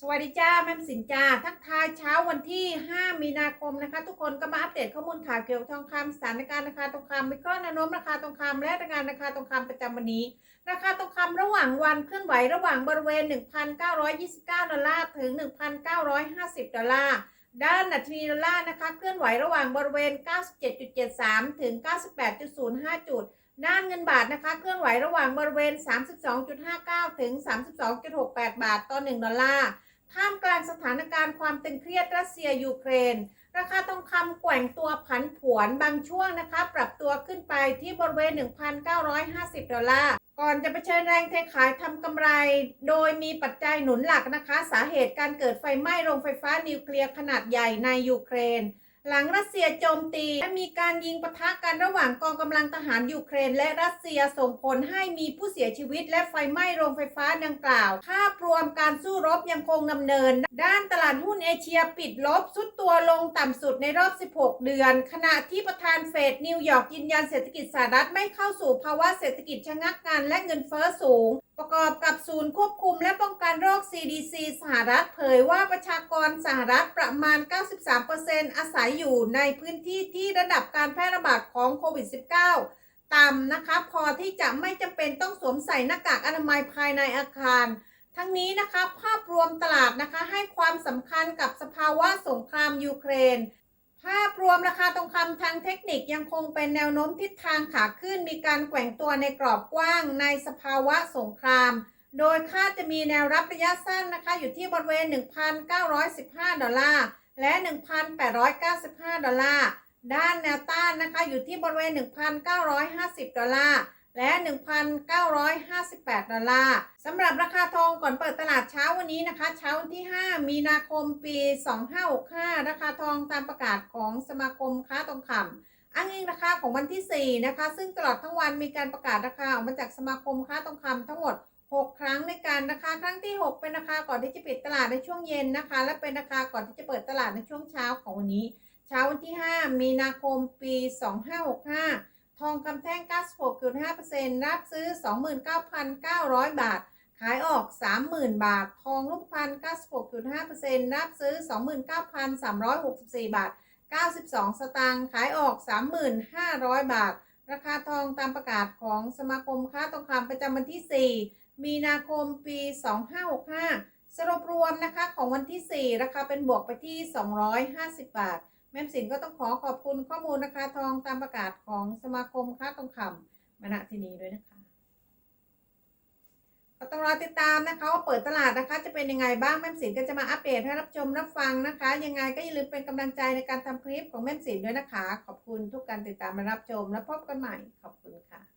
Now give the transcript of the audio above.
สวัสดีจ้าแม่สินจ้าทักทายเช้าวันที่ 5 มีนาคมนะคะ ทุกคนก็มาอัปเดตข้อมูลข่าวเกี่ยวกับทองคำสถานการณ์ราคาทองคำวิเคราะห์แนวโน้มราคาทองคำและรายงานราคาทองคำประจำวันนี้ ราคาทองคำระหว่างวันเคลื่อนไหวระหว่างบริเวณ 1,929 ดอลลาร์ถึง 1,950 ดอลลาร์ด้านดัชนีดอลลาร์นะคะ เคลื่อนไหวระหว่างบริเวณ 97.73 ถึง 98.05 จุด ด้านเงินบาทนะคะ เคลื่อนไหวระหว่างบริเวณ 32.59 ถึง 32.68 บาทต่อ 1 ดอลลาร์ ท่ามกลางสถานการณ์ความตึงเครียดรัสเซียยูเครน ราคาทองคำแกว่งตัวผันผวนบางช่วงนะคะ ปรับตัวขึ้นไปที่บริเวณ 1,950 ดอลลาร์ ก่อนจะเผชิญแรงเทขายทำกำไร โดยมีปัจจัยหนุนหลักนะคะ สาเหตุการเกิดไฟไหม้โรงไฟฟ้านิวเคลียร์ขนาดใหญ่ในยูเครน หลังรัสเซียโจมตี และมีการยิงปะทะกันระหว่างกองกำลังทหารยูเครน และรัสเซียส่งผลให้มีผู้เสียชีวิต และไฟไหม้โรงไฟฟ้าดังกล่าว ภาพรวมการสู้รบยังคงดำเนิน ด้านตลาดหุ้นเอเชียปิดลบสุดตัวลงต่ำสุดในรอบ 16 เดือน ขณะที่ประธานเฟดนิวยอร์กยืนยันเศรษฐกิจสหรัฐไม่เข้าสู่ภาวะเศรษฐกิจชะงักงันและเงินเฟ้อสูงประกอบกับศูนย์ควบคุมและป้องกันโรค CDC สหรัฐเผยว่าประชากรสหรัฐประมาณ 93%อาศัยอยู่ในพื้นที่ที่ระดับการแพร่ระบาดของโควิด -19 ต่ำนะคะ พอที่จะไม่จำเป็นต้องสวมใส่หน้ากากอนามัยภายในอาคาร ทั้งนี้นะคะ ภาพรวมตลาดนะคะให้ความสำคัญกับสภาวะสงครามยูเครน ภาพรวมราคาทองคำทางเทคนิคยังคงเป็นแนวโน้มทิศทางขาขึ้น มีการแกว่งตัวในกรอบกว้างในสภาวะสงคราม โดยคาดจะมีแนวรับระยะสั้นนะคะ อยู่ที่บริเวณ 1,915 ดอลลาร์ และ 1,895 ดอลลาร์ ด้านแนวต้านนะคะ อยู่ที่บริเวณ 1,950 ดอลลาร์ และ 1,958 ดอลลาร์สำหรับราคาทองก่อนเปิดตลาดเช้าวันนี้นะคะ เช้าวันที่ 5 มีนาคมปี 2565 ราคาทองตามประกาศของสมาคมค้าทองคำอ้างอิงราคาของวันที่ 4 นะคะ ซึ่งตลอดทั้งวันมีการประกาศราคาออกมาจากสมาคมค้าทองคำทั้งหมด 6 ครั้งในการนะคะ ครั้งที่ 6 เป็นราคาก่อนที่จะปิดตลาดในช่วงเย็นนะคะ และเป็นราคาก่อนที่จะเปิดตลาดในช่วงเช้าของวันนี้ เช้าวันที่ 5 มีนาคมปี 2565 ทองคำแท่ง 96.5%รับซื้อ 29,900 บาท ขายออก 30,000 บาท ทองรูปพรรณ96.5%รับซื้อ 29,364 บาท 92 สตางค์ขายออก 3,500 บาท ราคาทองตามประกาศของสมาคมค้าทองคำประจำวันที่ 4 มีนาคมปี 2565 สรุปรวมนะคะของวันที่ 4 ราคาเป็นบวกไปที่ 250 บาทแม่มสินก็ต้องขอขอบคุณข้อมูลราคาทองตามประกาศของสมาคมค้าทองคำ ณที่นี้ด้วยนะคะก็ต้องรอติดตามนะคะว่าเปิดตลาดนะคะ จะเป็นยังไงบ้างแม่มสินก็จะมาอัปเดตให้รับชมรับฟังนะคะ ยังไงก็อย่าลืมเป็นกำลังใจในการทำคลิปของแม่มสินด้วยนะคะ ขอบคุณทุกการติดตามมารับชม และพบกันใหม่ขอบคุณค่ะ